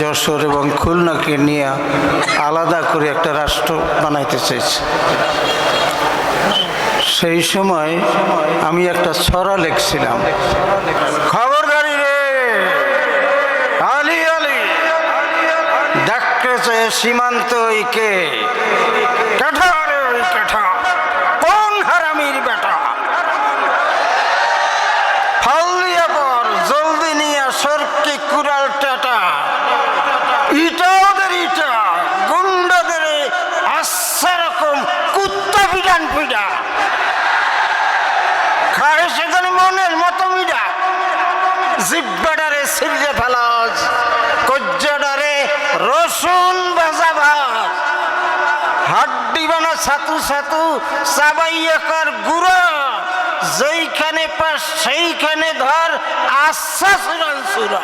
যশোর এবং খুলনাকে নিয়ে আলাদা করে একটা রাষ্ট্র বানাইতে চাইছে। সেই সময় আমি একটা ছড়া লিখছিলাম। খবরদারি রে! আলি আলি! ডাকতেছে সীমান্ত ঐকে কাঠা রে কাঠা ইটা ওদের ইটা গুন্ডাদের আশা রকম কুত্তা পিটান পিটা খায় সেখানে মনের মতো মিডা? জিব্বাডারে সিরজে ফেলাজ কজ্জাডারে রসুন ভাজা ভাজ হাড্ডি ছাতু ছাতু চাবাইয়াকার গুঁড়া। যেইখানে পাস সেইখানে ধর আশ্বাস সুরা